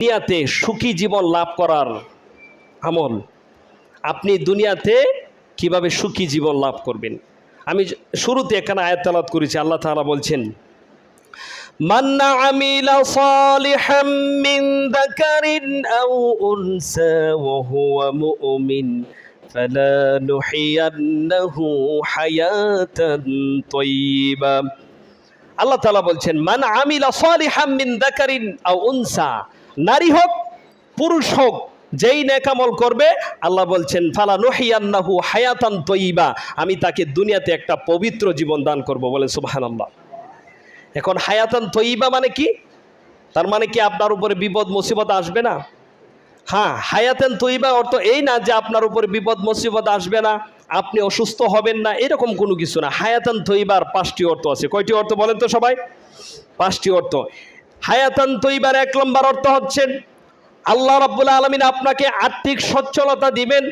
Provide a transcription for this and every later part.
দুনিয়াতে সুখী জীবন লাভ করার আমল আপনি দুনিয়াতে কিভাবে সুখী জীবন লাভ করবেন আমি শুরুতে এখানে আয়াত তালাত করেছি আল্লাহ তাআলা বলছেন من عمل صالحا من ذكر أو أنثى وهو مؤمن فلنحيينه حياة طيبة আল্লাহ তাআলা বলছেন মান আমিলা সালিহাম মিন যাকারিন আও উনসা নারী হোক, পুরুষ হোক, যেই নেকামল করবে, আল্লাহ বলছেন, ফালা নুহিয়ান্নাহু হায়াতান তয়িবা। আমি তাকে দুনিয়াতে একটা পবিত্র জীবন দান করব বলে, সুবহানাল্লাহ। এখন হায়াতান তৈবা মানে কি? তার মানে কি আপনার উপরে বিপদ, মুসিবত আসবে না? হ্যাঁ হায়াতান তৈবা অর্থ এই না যে আপনার উপরে বিপদ, মুসিবত আসবে না, আপনি অসুস্থ হবেন না, এরকম কোনো কিছু না। হায়াতান তৈবার পাঁচটি অর্থ আছে। কয়টি অর্থ বলেন তো সবাই? পাঁচটি অর্থ। হায়াতান তৈবার এক নম্বর অর্থ হচ্ছেন আল্লাহ রাব্বুল আলমিন আপনাকে আর্থিক সচ্ছলতা দিবেন।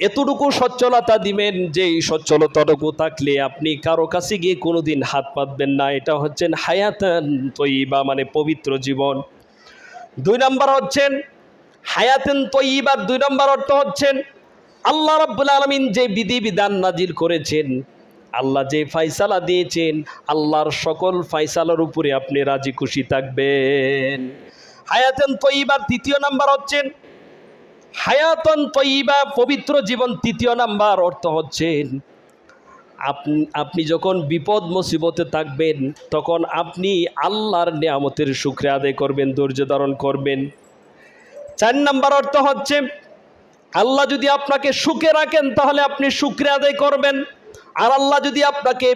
এতটুকু সচ্ছলতা দিবেন যে এই সচ্ছলতাটুকু থাকলে আপনি কারও কাছে গিয়ে কোনো দিন হাত পাতবেন না। এটা হচ্ছেন হায়াতান তৈবা মানে পবিত্র জীবন। দুই নম্বর হচ্ছেন হায়াতেন তৈবার দুই নম্বর অর্থ হচ্ছেন আল্লাহ রাব্বুল আলমিন যে বিধি বিধান নাজিল করেছেন আল্লাহ যে ফাইসালা দিয়েছেন, আল্লাহর সকল ফাইসালার উপরে আপনি রাজি খুশি থাকবেন। হায়াতেন তৈবার তৃতীয় নাম্বার হচ্ছেন হায়াতন তৈবা পবিত্র জীবন তৃতীয় নাম্বার অর্থ হচ্ছেন আপনি আপনি যখন বিপদ মুসিবতে থাকবেন, তখন আপনি আল্লাহর নিয়ামতের শুক্রে আদায় করবেন, ধৈর্য ধারণ করবেন। চার নাম্বার অর্থ হচ্ছে, আল্লাহ যদি আপনাকে সুখে রাখেন, তাহলে আপনি শুক্রে আদায় করবেন। আর আল্লাহ যদি আপনাকে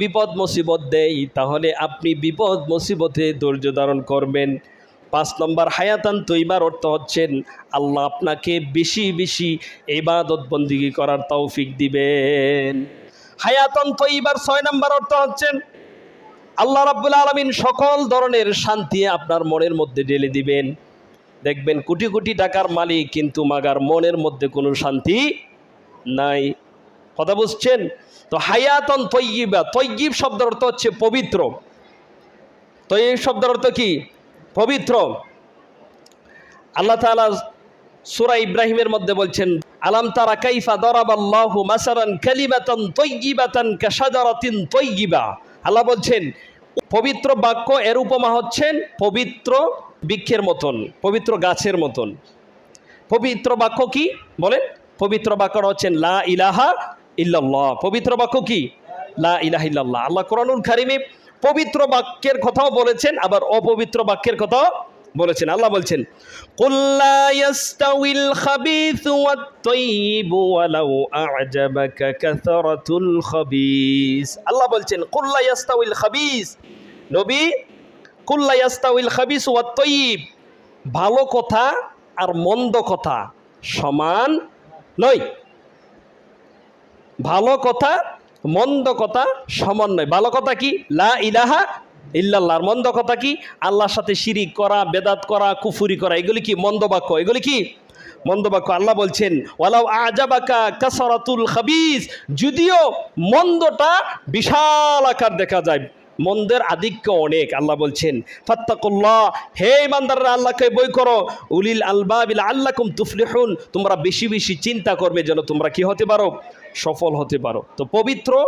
বিপদ মুসিবত দেয়, তাহলে আপনি বিপদ মুসিবতে ধৈর্য ধারণ করবেন। পাঁচ নম্বর হায়াতান তৈবার অর্থ হচ্ছেন আল্লাহ আপনাকে বেশি বেশি ইবাদত বন্দিগি করার তৌফিক দিবেন। হায়াতান তৈবার ছয় নম্বর অর্থ হচ্ছেন আল্লাহ রাব্বুল আলমিন সকল ধরনের শান্তি আপনার মনের মধ্যে ঢেলে দিবেন। দেখবেন কোটি কোটি টাকার মালিক, কিন্তু মাগার মনের মধ্যে কোনো শান্তি নাই। কথা বুঝছেন? তো হায়াতন তৈগিবা তৈগিব শব্দের অর্থ হচ্ছে পবিত্র। তৈব শব্দের অর্থ কি? পবিত্র। আল্লাহ তাআলা সূরা ইব্রাহিমের মধ্যে বলছেন, আলাম তারা কাইফা দরাবাল্লাহু মাসারান কালিমাতান তৈগিবাতান কাশাজারাতিন তৈগিবা আল্লাহ বলছেন, পবিত্র বাক্য এর উপমা হচ্ছেন পবিত্র বৃক্ষের মতন, পবিত্র গাছের মতন। পবিত্র বাক্য কি? বলেন। পবিত্র বাক্যটা হচ্ছেন, লা ইলাহা ইল্লাল্লাহ। পবিত্র বাক্য কি? লা ইলাহা ইল্লাল্লাহ। আল্লাহ কোরআনুল কারিমে পবিত্র বাক্যের কথাও বলেছেন, আবার অপবিত্র বাক্যের কথাও বলেছেন। আল্লাহ বলছেন আল্লাহ বলছেন কুল্লা ইয়াস্তাউইল খাবিস। নবী কুল্লা ইয়াস্তাউইল খাবিস ওয়াত তাইয়িব ভালো কথা আর মন্দ কথা সমান নয়। ভালো কথা, মন্দ কথা সমন্বয় ভালো কথা কি? লা ইলাহা ইল্লাল্লাহর মন্দ কথা কি? আল্লাহর সাথে শিরিক করা, বেদাত করা, কুফুরি করা, এগুলি কি মন্দ বাক্য? এগুলি কি মন্দ বাক্য? আল্লাহ বলছেন, ওয়ালাউ আজাবাকা কাসরাতুল খাবিস যদিও মন্দটা বিশাল আকার দেখা যায়, মন্দের আধিক্য অনেক, আল্লাহ বলছেন। ফাত্তাকুল্লাহ, হে ইমানদাররা, আল্লাহকে বই করো। উলিল আলবাবিল আল্লাকুম তুফলিহুন, তোমরা বেশি বেশি চিন্তা করবে যেন তোমরা কি হতে পারো। সফল হতে পারো। তো পবিত্র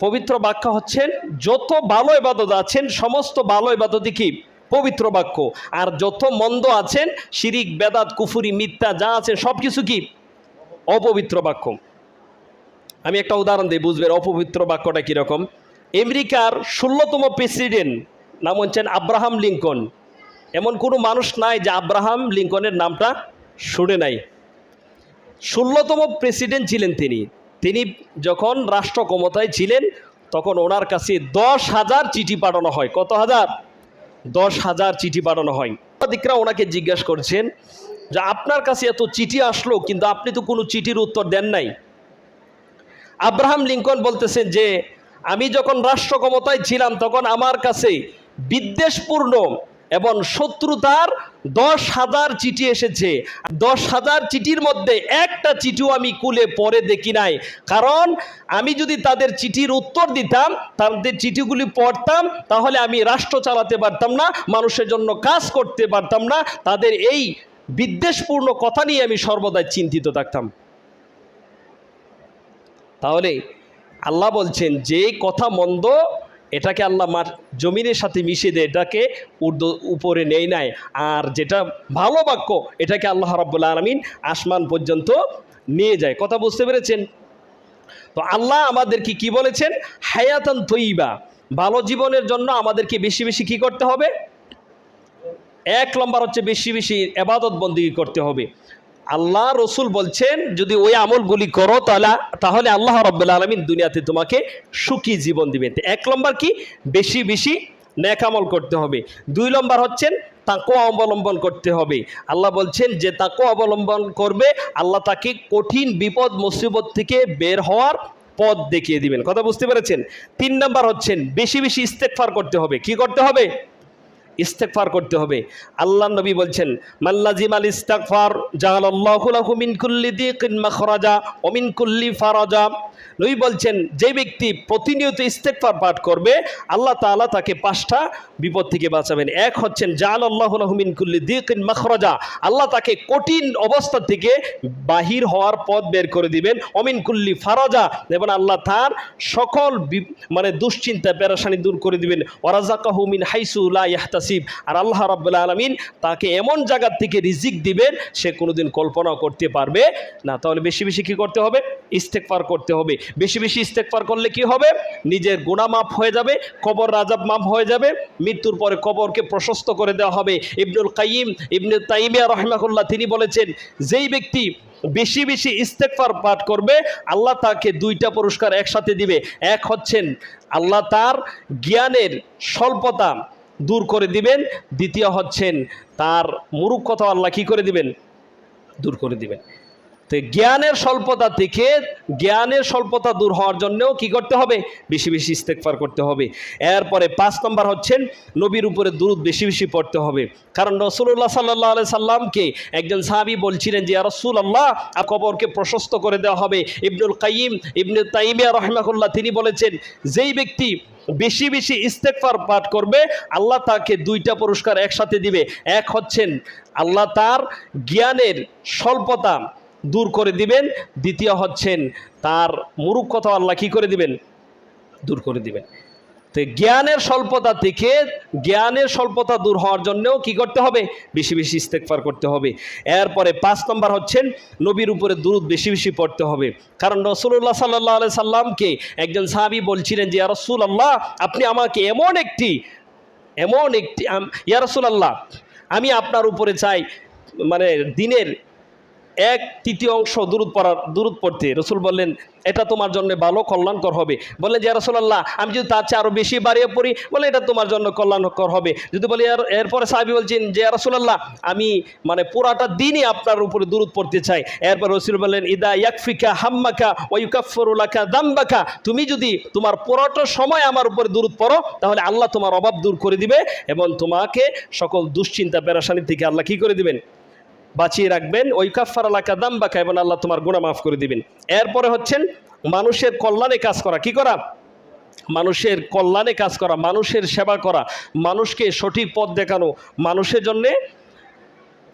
পবিত্র বাক্য হচ্ছেন যত ভালো ইবাদত আছেন, সমস্ত ভালো ইবাদতই কি? পবিত্র বাক্য। আর যত মন্দ আছেন, শিরিক, বেদাত, কুফুরি, মিথ্যা, যা আছে সব কিছু কি? অপবিত্র বাক্য। আমি একটা উদাহরণ দিই, বুঝবেন অপবিত্র বাক্যটা কীরকম? আমেরিকার ষোলোতম প্রেসিডেন্ট নাম হচ্ছেন আব্রাহাম লিঙ্কন। এমন কোনো মানুষ নাই যে আব্রাহাম লিঙ্কনের নামটা শুনে নাই। ষোলোতম প্রেসিডেন্ট ছিলেন তিনি। তিনি যখন রাষ্ট্র ক্ষমতায় ছিলেন, তখন ওনার কাছে দশ হাজার চিঠি পাঠানো হয়। কত হাজার? দশ হাজার চিঠি পাঠানো হয়। সাংবাদিকরা ওনাকে জিজ্ঞাসা করছেন যে, আপনার কাছে এত চিঠি আসলো, কিন্তু আপনি তো কোনো চিঠির উত্তর দেন নাই। আব্রাহাম লিঙ্কন বলতেছেন যে, আমি যখন রাষ্ট্র ক্ষমতায় ছিলাম, তখন আমার কাছে বিদ্বেষপূর্ণ এবং শত্রুতার দশ হাজার চিঠি এসেছে। দশ হাজার চিঠির মধ্যে একটা চিঠিও আমি কুলে পরে দেখি নাই। কারণ আমি যদি তাদের চিঠির উত্তর দিতাম, তাদের চিঠিগুলি পড়তাম, তাহলে আমি রাষ্ট্র চালাতে পারতাম না, মানুষের জন্য কাজ করতে পারতাম না। তাদের এই বিদ্বেষপূর্ণ কথা নিয়ে আমি সর্বদাই চিন্তিত থাকতাম। তাহলে আল্লাহ বলছেন, যে কথা মন্দ এটাকে আল্লাহ মার জমিনের সাথে মিশিয়ে দেয়, এটাকে উর্দু উপরে নেই নাই। আর যেটা ভালো বাক্য, এটাকে আল্লাহ রাব্বুল আলমিন আসমান পর্যন্ত নিয়ে যায়। কথা বুঝতে পেরেছেন? তো আল্লাহ আমাদেরকে কি বলেছেন? হায়াতান তৈবা ভালো জীবনের জন্য আমাদেরকে বেশি বেশি কি করতে হবে? এক নম্বর হচ্ছে বেশি বেশি এবাদত বন্দী করতে হবে। আল্লাহ রসুল বলছেন, যদি ওই আমলগুলি করো তাহলে তাহলে আল্লাহ রব্বুল আলমিন দুনিয়াতে তোমাকে সুখী জীবন দিবেন। এক নম্বর কি? বেশি বেশি ন্যাকামল করতে হবে। দুই নম্বর হচ্ছেন তাকে অবলম্বন করতে হবে। আল্লাহ বলছেন যে তাকে অবলম্বন করবে, আল্লাহ তাকে কঠিন বিপদ, মুসিবত থেকে বের হওয়ার পথ দেখিয়ে দিবেন। কথা বুঝতে পেরেছেন? তিন নম্বর হচ্ছেন বেশি বেশি ইস্তেকফার করতে হবে। কি করতে হবে? ইস্তেকফার করতে হবে। আল্লাহ নবী বলছেন মাল্লাজিম আল ইস্তাকফার জাহালাল্লাহু মিনকুল্লি দিকিন মাখরাজা ও মিন কুল্লি ফারাজা। নবী বলছেন, যে ব্যক্তি প্রতিনিয়ত ইস্তেকফার পাঠ করবে, আল্লাহ তাআলা তাকে পাঁচটা বিপদ থেকে বাঁচাবেন। এক হচ্ছেন জাহালাল্লাহু মিন কুল্লি দিকিন মাখরাজা। আল্লাহ তাকে কঠিন অবস্থা থেকে বাহির হওয়ার পথ বের করে দিবেন। অমিন কুল্লি ফারাজা। এবং আল্লাহ তার সকল মানে দুশ্চিন্তা, পেরাশানি দূর করে দিবেন। ওরাজাকাহু মিন হাইসু লা ইয়াহতাসিব। আর আল্লাহ রাব্বুল আলামিন তাকে এমন জায়গার থেকে রিজিক দিবেন, সে কোনোদিন কল্পনাও করতে পারবে না। তাহলে বেশি বেশি কি করতে হবে? ইস্তেকফার করতে হবে। বেশি বেশি ইস্তেকফার করলে কি হবে? নিজের গুণা মাফ হয়ে যাবে, কবর রাজাব মাফ হয়ে যাবে, মৃত্যুর পরে কবরকে প্রশস্ত করে দেওয়া হবে। ইবনুল কাইম ইবনে তাইমিয়া রহমাকুল্লাহ তিনি বলেছেন, যেই ব্যক্তি বেশি বেশি ইস্তেকফার পাঠ করবে, আল্লাহ তাকে দুইটা পুরস্কার একসাথে দিবে। এক হচ্ছেন, আল্লাহ তার জ্ঞানের স্বল্পতা দূর করে দিবেন। দ্বিতীয় হচ্ছেন, তার মুরুক্ষতা আল্লাহ কি করে দিবেন? দূর করে দিবেন। তো জ্ঞানের স্বল্পতা থেকে জ্ঞানের স্বল্পতা দূর হওয়ার জন্যও কি করতে হবে? বেশি বেশি ইস্তেকফার করতে হবে। এরপরে পাঁচ নম্বর হচ্ছেন, নবীর উপরে দূরত বেশি বেশি পড়তে হবে। কারণ রসুল্লাহ সাল্লাহ আলাই সাল্লামকে একজন সাহাবি বলছিলেন যে রসুল আল্লাহ কবরকে প্রশস্ত করে দেওয়া হবে। ইবনুল কাইম ইবনুল তাইমিয়া রহমাকুল্লাহ তিনি বলেছেন, যেই ব্যক্তি বেশি বেশি ইস্তেকফার পাঠ করবে, আল্লাহ তাকে দুইটা পুরস্কার একসাথে দিবে। এক হচ্ছেন, আল্লাহ তার জ্ঞানের স্বল্পতা দূর করে দিবেন, দ্বিতীয় হচ্ছেন তার মুরুক্ষতা আল্লাহ কি করে দিবেন? দূর করে দিবেন। তো জ্ঞানের স্বল্পতা থেকে জ্ঞানের স্বল্পতা দূর হওয়ার জন্যও কি করতে হবে? বেশি বেশি ইস্তেকফার করতে হবে। এরপরে পাঁচ নম্বর হচ্ছেন নবীর উপরে দুরুদ বেশি বেশি পড়তে হবে। কারণ রসুল্লাহ সাল্লাহ আলাই সাল্লামকে একজন সাহাবি বলছিলেন যে রসুল আল্লাহ আপনি আমাকে এমন একটি এমন একটি, আম- ইয়া রসুলাল্লাহ, আমি আপনার উপরে চাই মানে দিনের এক তৃতীয় অংশ দূরত পড়ার দূরত পড়তে। রসুল বললেন, এটা তোমার জন্য ভালো, কল্যাণকর হবে। বললেন যে রসুল্লাহ আমি যদি তার চেয়ে আরও বেশি বাড়িয়ে পড়ি, বলে এটা তোমার জন্য কল্যাণকর হবে। যদি বলি আর এরপরে সাহাবি বলছেন যে রসুল্লাহ আমি মানে পুরাটা দিনই আপনার উপরে দূরত পড়তে চাই। এরপর রসুল বললেন, ইদা ইয়াকফিকা হাম্মাকা ওয়ুকাফরুলাকা দাম্বাকা, তুমি যদি তোমার পুরোটা সময় আমার উপরে দূরত পড়ো, তাহলে আল্লাহ তোমার অভাব দূর করে দিবে এবং তোমাকে সকল দুশ্চিন্তা, পেরাশানি থেকে আল্লাহ কী করে দিবেন? বাঁচিয়ে রাখবেন। ওই কাফার এলাকা দাম বাঁকা এবং আল্লাহ তোমার গুণা মাফ করে দিবেন। এরপরে হচ্ছেন মানুষের কল্যাণে কাজ করা। কি করা? মানুষের কল্যাণে কাজ করা, মানুষের সেবা করা, মানুষকে সঠিক পথ দেখানো, মানুষের জন্যে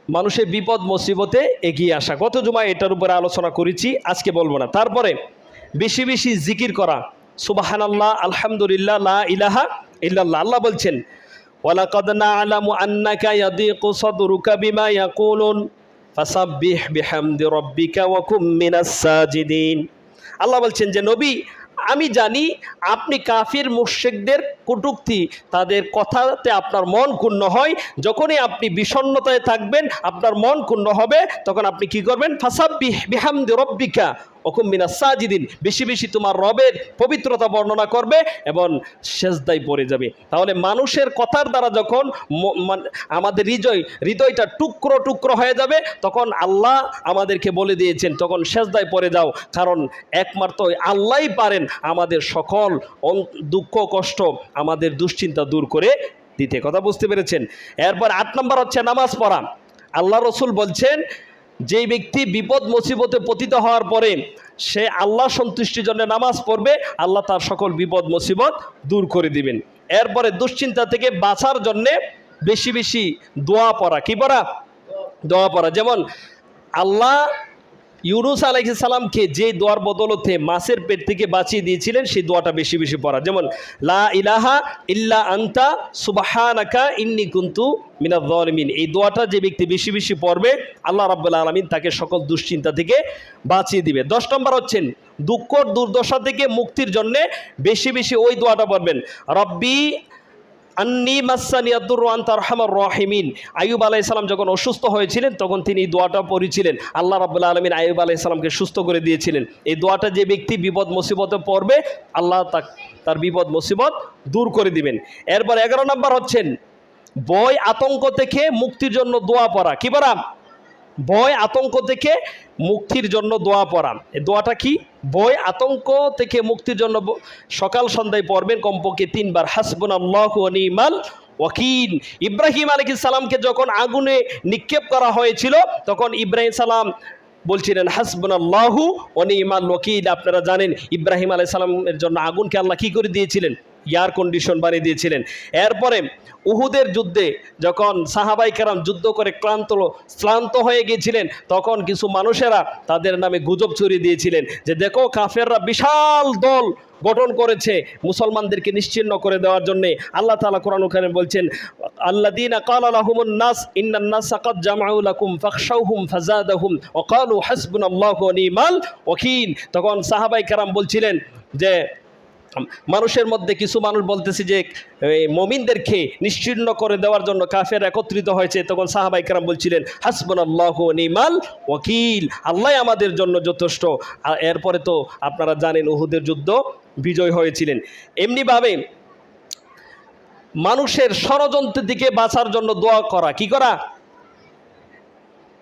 মানুষের বিপদ, মুসিবতে এগিয়ে আসা। গত জুমায় এটার উপরে আলোচনা করেছি, আজকে বলব না। তারপরে বেশি বেশি জিকির করা। সুবাহান আল্লাহ আলহামদুলিল্লাহ, লা ইলাহা ইল্লাল্লাহ। আল্লাহ বলছেন ওয়ালাকাদ না'লামু আন্নাকা ইয়াদিকু সাদরুকা বিমা ইয়াকুলুন, ফাসাব্বিহ বিহামদি রাব্বিকা ওয়া কুম মিনাস সাজিদিন। আল্লাহ বলছেন যে, নবী, আমি জানি আপনি কাফির মুশরিকদের কটুক্তি তাদের কথাতে আপনার মন ক্ষুণ্ণ হয়। যখনই আপনি বিষণ্ণতায় থাকবেন, আপনার মন ক্ষুণ্ণ হবে, তখন আপনি কি করবেন? ফাসাব্বিহ বিহামদি রব্বিকা ওকুম মিনা সাজিদিন। বেশি বেশি তোমার রবের পবিত্রতা বর্ণনা করবে এবং সেজদাই পড়ে যাবে। তাহলে মানুষের কথার দ্বারা যখন আমাদের হৃদয়, হৃদয়টা টুকরো টুকরো হয়ে যাবে, তখন আল্লাহ আমাদেরকে বলে দিয়েছেন, তখন সেজদায় পড়ে যাও। কারণ একমাত্র আল্লাহই পারেন আমাদের সকল দুঃখ, কষ্ট আমাদের দুশ্চিন্তা দূর করে দিতে। কথা বুঝতে পেরেছেন? এরপর আট নম্বর হচ্ছে নামাজ পড়া। আল্লাহ রসুল বলছেন যে ব্যক্তি বিপদ মুসিবতে পতিত হওয়ার পরে সে আল্লাহ সন্তুষ্টির জন্য নামাজ পড়বে, আল্লাহ তার সকল বিপদ মুসিবত দূর করে দিবেন। এরপরে দুশ্চিন্তা থেকে বাঁচার জন্যে বেশি বেশি দোয়া পড়া। কি পড়া? দোয়া পড়া। যেমন, আল্লাহ ইউনুস আলাইসাল্লামকে যে দোয়ার বদলতে মাছের পেট থেকে বাঁচিয়ে দিয়েছিলেন, সেই দোয়াটা বেশি বেশি পড়া। যেমন, লা ইলাহা ইল্লা আন্তা সুবাহানাকা ইন্নি কুন্তু মিনাদ্দমিন এই দোয়াটা যে ব্যক্তি বেশি বেশি পড়বে, আল্লাহ রাব্বুল আলমিন তাকে সকল দুশ্চিন্তা থেকে বাঁচিয়ে দিবে। দশ নম্বর হচ্ছেন, দুঃখ দুর্দশা থেকে মুক্তির জন্যে বেশি বেশি ওই দোয়াটা পড়বেন। রব্বি আন্নি মাসানিয়াদুর আন্তার রহমার রহিমিন। আয়ুব আলাইসালাম যখন অসুস্থ হয়েছিলেন, তখন তিনি এই দোয়াটা পড়েছিলেন। আল্লাহ রাবুল্লা আলমিন আয়ুব আলাইসালামকে সুস্থ করে দিয়েছিলেন। এই দোয়াটা যে ব্যক্তি বিপদ মুসিবতে পড়বে, আল্লাহ তা- তার বিপদ মুসিবত দূর করে দিবেন। এরপর এগারো নম্বর হচ্ছেন বয় আতঙ্ক থেকে মুক্তির জন্য দোয়া পড়া। কি পড়া? ভয় আতঙ্ক থেকে মুক্তির জন্য দোয়া পড়া এই দোয়াটা কি? ভয় আতঙ্ক থেকে মুক্তির জন্য সকাল সন্ধ্যায় পড়বেন কমপক্ষে তিনবার। হাসবুন আল্লাহ নিমাল ওয়াকিল। ইব্রাহিম আলী সালামকে যখন আগুনে নিক্ষেপ করা হয়েছিল, তখন ইব্রাহিম সালাম বলছিলেন হাসবুন আল্লাহু অনিমাল ওয়াকিল। আপনারা জানেন, ইব্রাহিম আলাই সালামের জন্য আগুনকে আল্লাহ কি করে দিয়েছিলেন? এয়ার কন্ডিশন বানিয়ে দিয়েছিলেন। এরপরে উহুদের যুদ্ধে যখন সাহাবাই কেরাম যুদ্ধ করে ক্লান্ত শ্রান্ত হয়ে গিয়েছিলেন, তখন কিছু মানুষেরা তাদের নামে গুজব ছড়িয়ে দিয়েছিলেন যে, দেখো, কাফেররা বিশাল দল গঠন করেছে মুসলমানদেরকে নিশ্চিন্ন করে দেওয়ার জন্যে। আল্লাহ তালা কোরআন ওখানে বলছেন আল্লাহ দিন নাস, ইন্নান সাকাত জামাউলাকুম ফাকশাউহুম ফাজাদাহুম ওকালু হাসবুন আল্লাহ নিমাল ওকিল তখন সাহাবাই কেরাম বলছিলেন যে মানুষের মধ্যে কিছু মানুষ বলতেছে যে মমিনদেরকে নিশ্চিন্ন করে দেওয়ার জন্য কাফের একত্রিত হয়েছে। তখন সাহাবাই কারাম বলছিলেন হাসবন আল্লাহ নিমাল ওকিল আল্লাহ আমাদের জন্য যথেষ্ট। এরপরে তো আপনারা জানেন উহুদের যুদ্ধ বিজয় হয়েছিলেন। এমনিভাবে মানুষের ষড়যন্ত্রের দিকে বাঁচার জন্য দোয়া করা। কি করা?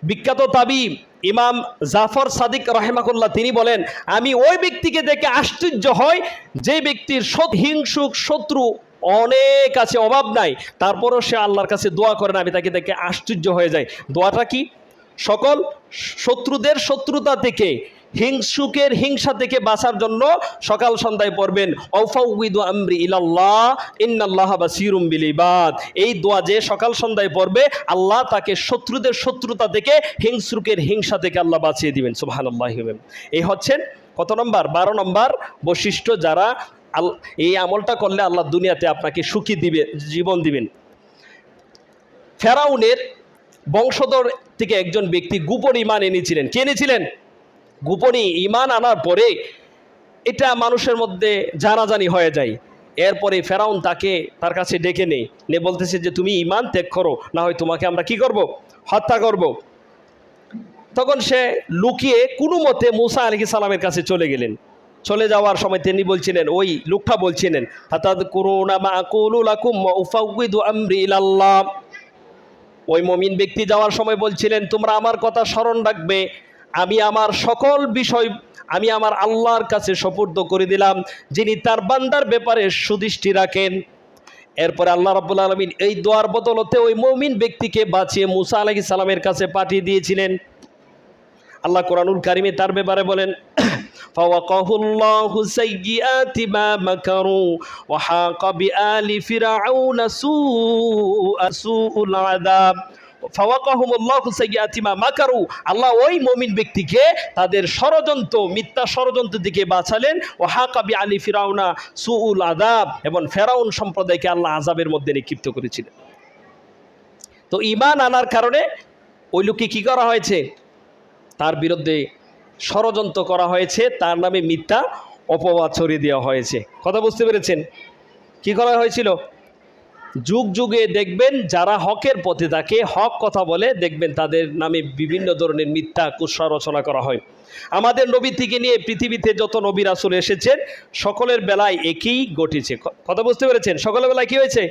বিখ্যাত তাবি ইমাম জাফর সাদিক রহেমাকুল্লাহ তিনি বলেন, আমি ওই ব্যক্তিকে দেখে আশ্চর্য হয় যে ব্যক্তির হিংসুক শত্রু অনেক আছে, অভাব নাই। তারপরও সে আল্লাহর কাছে দোয়া করেন আমি তাকে দেখে আশ্চর্য হয়ে যায় দোয়াটা কি? সকল শত্রুদের শত্রুতা থেকে হিংসুকের হিংসা থেকে বাঁচার জন্য সকাল সন্ধ্যায় পড়বেন ইন্নাল্লাহ ইবাদ এই দোয়া যে সকাল সন্ধ্যায় পড়বে, আল্লাহ তাকে শত্রুদের শত্রুতা থেকে হিংসুকের হিংসা থেকে আল্লাহ বাঁচিয়ে দিবেন, সুবহানাল্লাহ এই হচ্ছেন কত নম্বর? বারো নম্বর বৈশিষ্ট্য যারা এই আমলটা করলে আল্লাহ দুনিয়াতে আপনাকে সুখী দিবে, জীবন দিবেন। ফেরাউনের বংশধর থেকে একজন ব্যক্তি গোপন ইমান এনেছিলেন। কে এনেছিলেন? গোপনী ইমান আনার পরে এটা মানুষের মধ্যে জানাজানি হয়ে যায়। এরপরে ফেরাউন তাকে তার কাছে ডেকে নেই নে বলতেছে যে, তুমি ইমান ত্যাগ করো, না হয় তোমাকে আমরা কি করব? হত্যা করব। তখন সে লুকিয়ে কোনো মতে মুসা আলী সালামের কাছে চলে গেলেন। চলে যাওয়ার সময় তিনি বলছিলেন, ওই লোকটা বলছিলেন ওই মমিন ব্যক্তি যাওয়ার সময় বলছিলেন, তোমরা আমার কথা স্মরণ রাখবে। আমি আমার সকল বিষয় আমি আমার আল্লাহর কাছে সপুর্দ করে দিলাম যিনি তার বান্দার ব্যাপারে সুদৃষ্টি রাখেন এরপরে আল্লাহ রাব্বুল আলমিন এই দোয়ার বদলতে ওই মমিন ব্যক্তিকে বাঁচিয়ে মুসা আলাইহিস সালামের কাছে পাঠিয়ে দিয়েছিলেন আল্লাহ কোরআনুল কারিমে তার ব্যাপারে বলেন فوقه الله سيئات ما مكروا وحاق بآل فرعون سوء سوء العذاب ফাওয়াকাহুমুল্লাহু সাইয়্যাতি মা মাকারু। আল্লাহ ওই মুমিন ব্যক্তিকে তাদের ষড়যন্ত্র, মিথ্যা ষড়যন্ত্র দিকে বাঁচালেন। ও হাকাবি আলী ফিরাউনা সুউল আদাব এবং ফেরাউন সম্প্রদায়কে আল্লাহ আজাবের মধ্যে নিক্ষিপ্ত করেছিলেন। তো ইমান আনার কারণে ওই লোককে কী করা হয়েছে? তার বিরুদ্ধে ষড়যন্ত্র করা হয়েছে, তার নামে মিথ্যা অপবাদ ছড়িয়ে দেওয়া হয়েছে। কথা বুঝতে পেরেছেন? কি করা হয়েছিল? যুগ যুগে দেখবেন যারা হকের পথে থাকে, হক কথা বলে দেখবেন তাদের নামে বিভিন্ন ধরনের মিথ্যা কুৎসা রচনা করা হয়। আমাদের নবী থেকে নিয়ে পৃথিবীতে যত নবী রাসুল এসেছেন, সকলের বেলায় একই ঘটেছে। কথা বুঝতে পেরেছেন? সকলের বেলায় কি হয়েছে?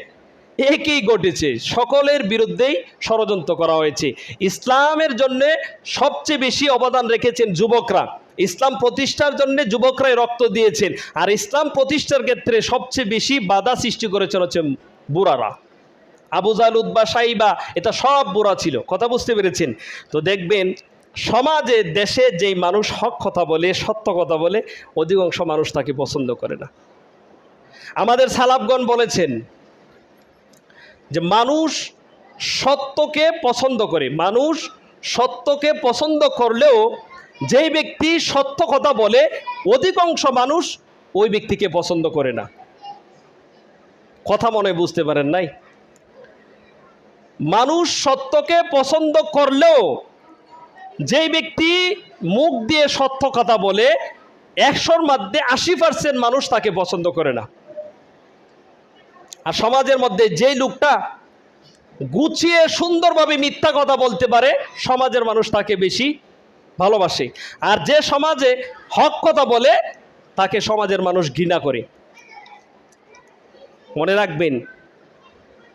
একই ঘটেছে। সকলের বিরুদ্ধেই ষড়যন্ত্র করা হয়েছে। ইসলামের জন্য সবচেয়ে বেশি অবদান রেখেছেন যুবকরা। ইসলাম প্রতিষ্ঠার জন্য যুবকরাই রক্ত দিয়েছেন। আর ইসলাম প্রতিষ্ঠার ক্ষেত্রে সবচেয়ে বেশি বাধা সৃষ্টি করেছেন হচ্ছে বুড়ারা আবু জাল উদ্বা সাইবা, এটা সব বুড়া ছিল। কথা বুঝতে পেরেছেন? তো দেখবেন, সমাজে, দেশে যেই মানুষ হক কথা বলে, সত্য কথা বলে, অধিকাংশ মানুষ তাকে পছন্দ করে না। আমাদের সালাবগণ বলেছেন যে মানুষ সত্যকে পছন্দ করে। মানুষ সত্যকে পছন্দ করলেও যেই ব্যক্তি সত্য কথা বলে, অধিকাংশ মানুষ ওই ব্যক্তিকে পছন্দ করে না। কথা মনে বুঝতে পারেন নাই? মানুষ সত্যকে পছন্দ করলেও যেই ব্যক্তি মুখ দিয়ে সত্য কথা বলে, একশোর মধ্যে আশি পার্সেন্ট মানুষ তাকে পছন্দ করে না। আর সমাজের মধ্যে যেই লোকটা গুছিয়ে সুন্দরভাবে মিথ্যা কথা বলতে পারে, সমাজের মানুষ তাকে বেশি ভালোবাসে। আর যে সমাজে হক কথা বলে, তাকে সমাজের মানুষ ঘৃণা করে। মনে রাখবেন,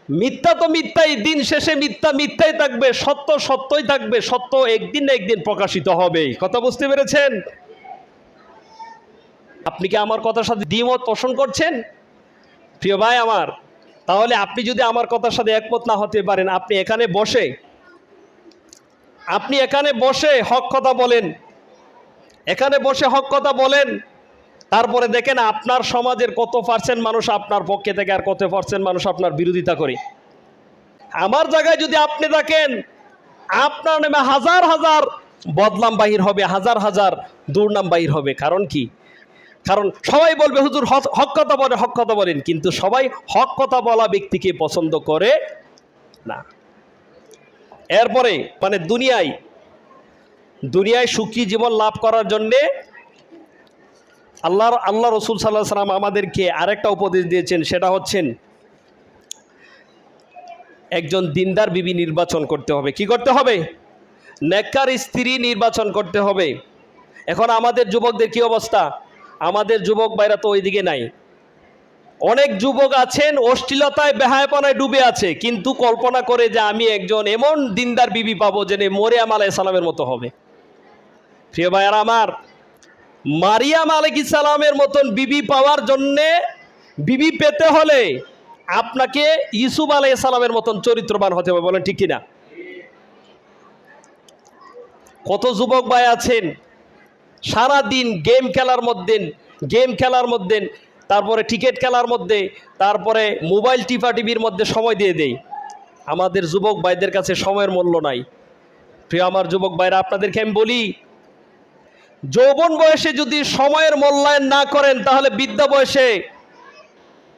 মিথ্যা তো মিথ্যাই, দিন শেষে মিথ্যা মিথ্যাই থাকবে, সত্য সত্যই থাকবে, সত্য একদিন না একদিন প্রকাশিত হবেই কথা বুঝতে পেরেছেন? আপনি কি আমার কথার সাথে দ্বিমত পোষণ করছেন? প্রিয় ভাই আমার, তাহলে আপনি যদি আমার কথার সাথে একমত না হতে পারেন, আপনি এখানে বসে, আপনি এখানে বসে হক কথা বলেন। এখানে বসে হক কথা বলেন। তারপরে দেখেন আপনার সমাজের কত পার্সেন্ট মানুষ আপনার পক্ষে থেকে আর কত পার্সেন্ট মানুষ আপনার বিরোধিতা করে? আমার জায়গায় যদি আপনি থাকেন আপনার নামে হাজার হাজার বদনাম বাহির হবে, হাজার হাজার দুর্নাম বাহির হবে। কারণ কি? কারণ সবাই বলবে, হুজুর হক- কথা বলে, হক কথা বলেন। কিন্তু সবাই হক কথা বলা ব্যক্তিকে পছন্দ করে না। এরপরে মানে দুনিয়ায় দুনিয়ায় সুখী জীবন লাভ করার জন্যে আল্লাহর, আল্লাহ রসুল সাল্লাহ সাল্লাম আমাদেরকে আরেকটা উপদেশ দিয়েছেন, সেটা হচ্ছেন একজন দিনদার বিবি নির্বাচন করতে হবে। কি করতে হবে? নেককার স্ত্রী নির্বাচন করতে হবে। এখন আমাদের যুবকদের কি অবস্থা? আমাদের যুবক বাইরা তো ওইদিকে নাই। অনেক যুবক আছেন, অশ্লীলতায়, বেহায়পনায় ডুবে আছে, কিন্তু কল্পনা করে যে আমি একজন এমন দিনদার বিবি পাবো যে মরিয়াম আলাই সালামের মতো হবে। প্রিয় ভাইয়ার আমার মারিয়াম আলাইকি সালামের মতন বিবি পাওয়ার জন্যে বিবি পেতে হলে আপনাকে ইসুফ আলাই সালামের মতন চরিত্রবান হতে হবে, বলেন ঠিক কিনা? কত যুবক ভাই আছেন সারা দিন গেম খেলার মধ্যে, গেম খেলার মধ্যে, তারপরে টিকিট খেলার মধ্যে, তারপরে মোবাইল টিপা টিভির মধ্যে সময় দিয়ে দেই। আমাদের যুবক ভাইদের কাছে সময়ের মূল্য নাই। প্রিয় আমার যুবক ভাইরা, আপনাদেরকে আমি বলি যৌবন বয়সে যদি সময়ের মূল্যায়ন না করেন, তাহলে বিদ্যা বয়সে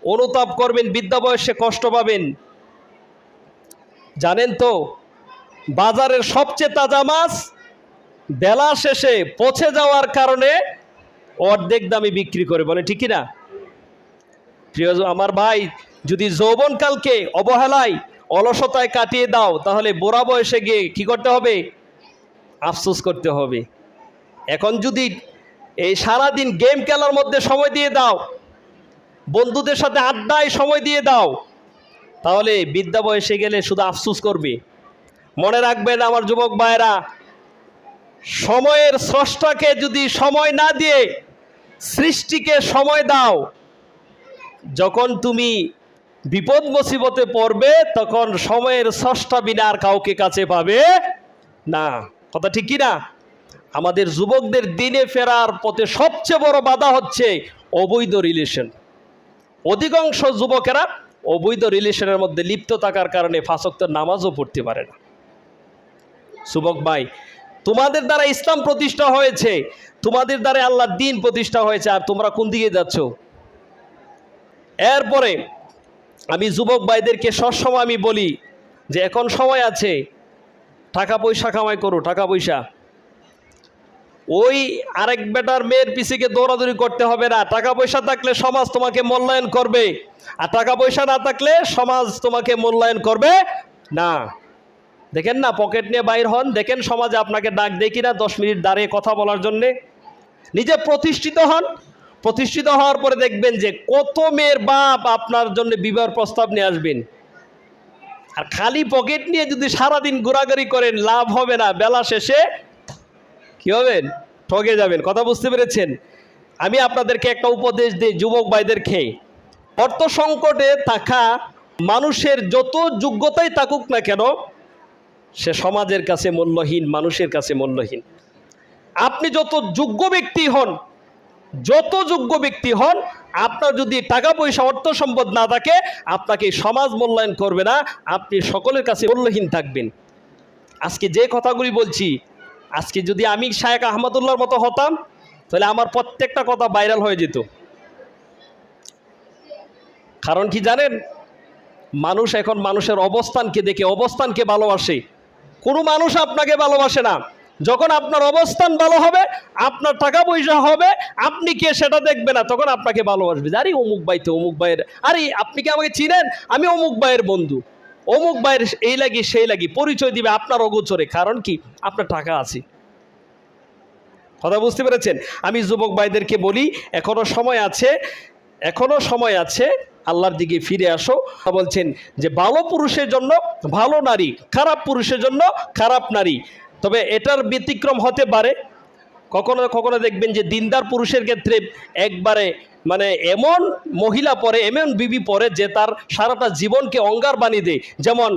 অনুতাপ করবেন, বিদ্যা বয়সে কষ্ট পাবেন। জানেন তো, বাজারের সবচেয়ে তাজা মাছ বেলা শেষে পচে যাওয়ার কারণে অর্ধেক দামে বিক্রি করে বলে ঠিকই না? প্রিয় আমার ভাই, যদি যৌবনকালকে অবহেলায়, অলসতায় কাটিয়ে দাও, তাহলে বুড়া বয়সে গিয়ে কি করতে হবে? আফসোস করতে হবে। এখন যদি এই সারাদিন গেম খেলার মধ্যে সময় দিয়ে দাও, বন্ধুদের সাথে আড্ডায় সময় দিয়ে দাও, তাহলে বিদ্যা বয়সে গেলে শুধু আফসোস করবে। মনে রাখবেন আমার যুবক ভাইয়েরা, সময়ের স্রষ্টাকে যদি সময় না দিয়ে সৃষ্টিকে সময় দাও, যখন তুমি বিপদ মুসিবতে পড়বে, তখন সময়ের স্রষ্টা বিনা আর কাউকে কাছে পাবে না। কথা ঠিক কি না আমাদের যুবকদের দিনে ফেরার পথে সবচেয়ে বড় বাধা হচ্ছে অবৈধ রিলেশন। অধিকাংশ যুবকেরা অবৈধ রিলেশনের মধ্যে লিপ্ত থাকার কারণে ফাঁসক্ত নামাজও পড়তে পারে না। যুবক ভাই, তোমাদের দ্বারা ইসলাম প্রতিষ্ঠা হয়েছে, তোমাদের দ্বারা আল্লাহর দিন প্রতিষ্ঠা হয়েছে, আর তোমরা কোন দিকে যাচ্ছ? এরপরে আমি যুবক ভাইদেরকে সবসময় আমি বলি যে এখন সময় আছে, টাকা পয়সা কামাই করো, টাকা পয়সা। ওই আরেক বেটার মেয়ের পিছিয়ে দৌড়াদৌড়ি করতে হবে না। টাকা পয়সা থাকলে সমাজ তোমাকে মূল্যায়ন করবে। আর টাকা পয়সা না থাকলে সমাজ তোমাকে মূল্যায়ন করবে না। দেখেন না, পকেট নিয়ে বাইর হন। দেখেন সমাজে আপনাকে ডাক দেয় কিনা দশ মিনিট দাঁড়িয়ে কথা বলার জন্যে। নিজে প্রতিষ্ঠিত হন। প্রতিষ্ঠিত হওয়ার পরে দেখবেন যে কত মেয়ের বাপ আপনার জন্য বিবাহ প্রস্তাব নিয়ে আসবেন। আর খালি পকেট নিয়ে যদি সারাদিন ঘোরাঘুরি করেন, লাভ হবে না। বেলা শেষে কি হবেন? ঠকে যাবেন, কথা বুঝতে পেরেছেন? আমি আপনাদেরকে একটা উপদেশ দিই, যুবক ভাইদেরকে। অর্থ সংকটে থাকা মানুষের যত যোগ্যতাই থাকুক না কেন, সে সমাজের কাছে মূল্যহীন, মানুষের কাছে মূল্যহীন। আপনি যত যোগ্য ব্যক্তি হন, যত যোগ্য ব্যক্তি হন, আপনার যদি টাকা পয়সা অর্থ সম্পদ না থাকে, আপনাকে সমাজ মূল্যায়ন করবে না, আপনি সকলের কাছে মূল্যহীন থাকবেন। আজকে যে কথাগুলি বলছি আজকে যদি আমি শায়েক আহমদুল্লাহর মতো হতাম, তাহলে আমার প্রত্যেকটা কথা ভাইরাল হয়ে যেত। কারণ কি জানেন? মানুষ এখন মানুষের অবস্থানকে দেখে, অবস্থানকে ভালোবাসে। কোনো মানুষ আপনাকে ভালোবাসে না। যখন আপনার অবস্থান ভালো হবে, আপনার টাকা পয়সা হবে, আপনি কে সেটা দেখবে না, তখন আপনাকে ভালোবাসবে। আরে অমুক ভাই তো, অমুক ভাইয়ের, আরে আপনি কি আমাকে চিনেন? আমি অমুক ভাইয়ের বন্ধু। অমুক ভাইয়ের এই লাগি, সেই লাগি, পরিচয় দিবে আপনার অগোচরে, কারণ কি? আপনার টাকা আছে। কথা বুঝতে পেরেছেন? আমি যুবক ভাইদেরকে বলি, এখনও সময় আছে, এখনও সময় আছে, আল্লাহর দিকে ফিরে আসো। বলছেন যে, ভালো পুরুষের জন্য ভালো নারী, খারাপ পুরুষের জন্য খারাপ নারী। তবে এটার ব্যতিক্রম হতে পারে। কখনো কখনো দেখবেন যে দিনদার পুরুষের ক্ষেত্রে একবারে মানে এমন মহিলা পরে, এমন বিবি পরে যে তার সারাটা জীবনকে অঙ্গার বানিয়ে দেয়। যেমন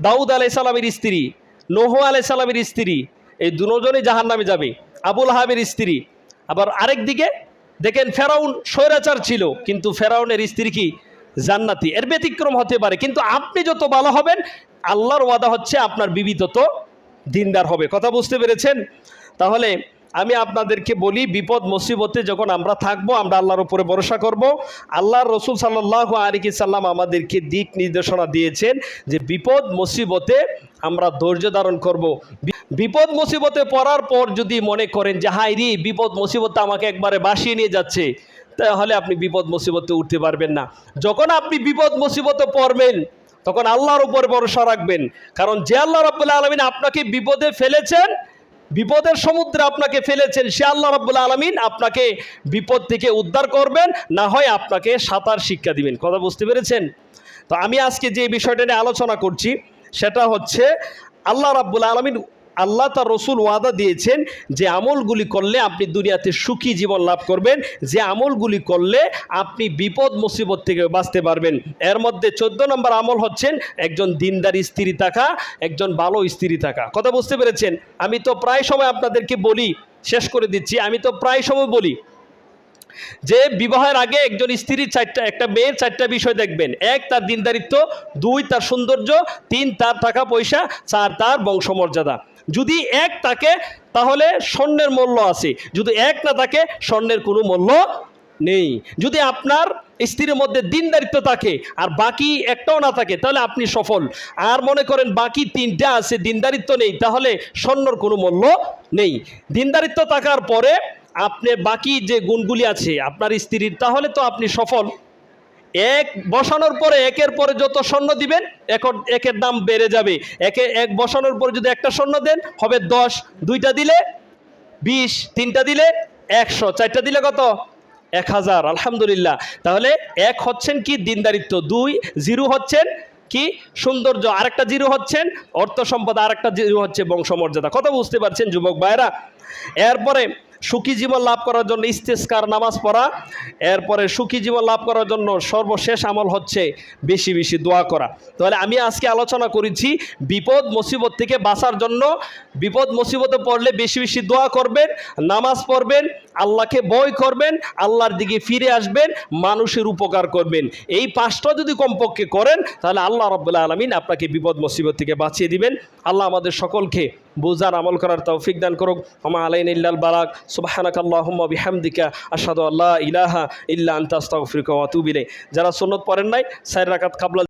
দাউদ আলাই সালামের স্ত্রী, নোহ আলাই সালামের স্ত্রী, এই দুজনেই জাহান নামে যাবে। আবুল হাবের স্ত্রী। আবার আরেক দিকে দেখেন ফেরাউন স্বৈরাচার ছিল, কিন্তু ফেরাউনের স্ত্রী কি? জান্নাতি। এর ব্যতিক্রম হতে পারে, কিন্তু আপনি যত ভালো হবেন, আল্লাহর ওয়াদা হচ্ছে আপনার বিবি তত দিনদার হবে। কথা বুঝতে পেরেছেন? তাহলে আমি আপনাদেরকে বলি, বিপদ, মুসিবতে যখন আমরা থাকব, আমরা আল্লাহর উপরে ভরসা করব। আল্লাহর রসুল সাল্লাহ আলিকি সাল্লাম আমাদেরকে দিক নির্দেশনা দিয়েছেন যে, বিপদ, মুসিবতে আমরা ধৈর্য ধারণ করব। বিপদ, মুসিবতে পড়ার পর যদি মনে করেন যে হাই রে, বিপদ, মুসিবত আমাকে একবারে বাসিয়ে নিয়ে যাচ্ছে, তাহলে আপনি বিপদ, মুসিবতে উঠতে পারবেন না। যখন আপনি বিপদ, মুসিবতে পড়বেন, তখন আল্লাহর উপর ভরসা রাখবেন। কারণ যে আল্লাহ রাবুল্লাহ আলমিন আপনাকে বিপদে ফেলেছেন বিপদের সমুদ্রে আপনাকে ফেলেছেন, সে আল্লাহ রাবুল্লা আলমিন আপনাকে বিপদ থেকে উদ্ধার করবেন, না হয় আপনাকে সাঁতার শিক্ষা দিবেন। কথা বুঝতে পেরেছেন? তো আমি আজকে যে বিষয়টা নিয়ে আলোচনা করছি, সেটা হচ্ছে আল্লাহ রাবুল্লা আলমিন আল্লাহ তার রসুল ওয়াদা দিয়েছেন যে আমলগুলি করলে আপনি দুনিয়াতে সুখী জীবন লাভ করবেন, যে আমলগুলি করলে আপনি বিপদ, মুসিবত থেকে বাঁচতে পারবেন। এর মধ্যে চোদ্দ নম্বর আমল হচ্ছেন একজন দিনদার স্ত্রী থাকা, একজন ভালো স্ত্রী থাকা। কথা বুঝতে পেরেছেন? আমি তো প্রায় সময় আপনাদেরকে বলি, শেষ করে দিচ্ছি, আমি তো প্রায় সময় বলি যে বিবাহের আগে একজন স্ত্রীর চারটা, একটা মেয়ের চারটা বিষয় দেখবেন। এক, তার দিনদারিত্ব, দুই, তার সৌন্দর্য, তিন, তার টাকা পয়সা, চার, তার বংশমর্যাদা। যদি এক থাকে তাহলে স্বর্ণের মূল্য আছে। যদি এক না থাকে স্বর্ণের কোনো মূল্য নেই। যদি আপনার স্ত্রীর মধ্যে দিনদারিত্ব থাকে আর বাকি একটাও না থাকে, তাহলে আপনি সফল। আর মনে করেন বাকি তিনটা আছে, দিনদারিত্ব নেই, তাহলে স্বর্ণর কোনো মূল্য নেই। দিনদারিত্ব থাকার পরে আপনি বাকি যে গুণগুলি আছে আপনার স্ত্রীর, তাহলে তো আপনি সফল। এক বসানোর পরে একের পরে যত স্বর্ণ দিবেন এক- একের দাম বেড়ে যাবে। একে এক বসানোর পরে যদি একটা স্বর্ণ দেন, হবে দশ। দুইটা দিলে বিশ। তিনটা দিলে একশো। চারটা দিলে কত? এক হাজার। আলহামদুলিল্লাহ। তাহলে এক হচ্ছেন কি? দিনদারিত্ব। দুই, জিরো হচ্ছেন কি? সৌন্দর্য। আরেকটা জিরো হচ্ছেন অর্থ সম্পদ। আরেকটা জিরো হচ্ছে বংশমর্যাদা। কথা বুঝতে পারছেন, যুবক ভাইরা এরপরে সুখী জীবন লাভ করার জন্য ইস্তেস্কার নামাজ পড়া। এরপরে সুখী জীবন লাভ করার জন্য সর্বশেষ আমল হচ্ছে বেশি বেশি দোয়া করা। তাহলে আমি আজকে আলোচনা করেছি বিপদ মুসিবত থেকে বাঁচার জন্য। বিপদ মুসিবতে পড়লে বেশি বেশি দোয়া করবেন, নামাজ পড়বেন, আল্লাহকে ভয় করবেন, আল্লাহর দিকে ফিরে আসবেন, মানুষের উপকার করবেন। এই পাঁচটা যদি কমপক্ষে করেন, তাহলে আল্লাহ রব্বুল্লাহ আলমিন আপনাকে বিপদ মুসিবত থেকে বাঁচিয়ে দিবেন। আল্লাহ আমাদের সকলকে বোঝার আমল করার তৌফিক দান করুক। হমা আলাইন ইল্লাল বারাক সুবাহানাক আল্লাহুম্মা বিহামদিকা। আশহাদু আল্লা ইলাহা ইল্লা আনতা, আস্তাগফিরুকা ওয়া আতুবু ইলাইক। যারা সুন্নত পড়েন নাই, চার রাকাত কাবলা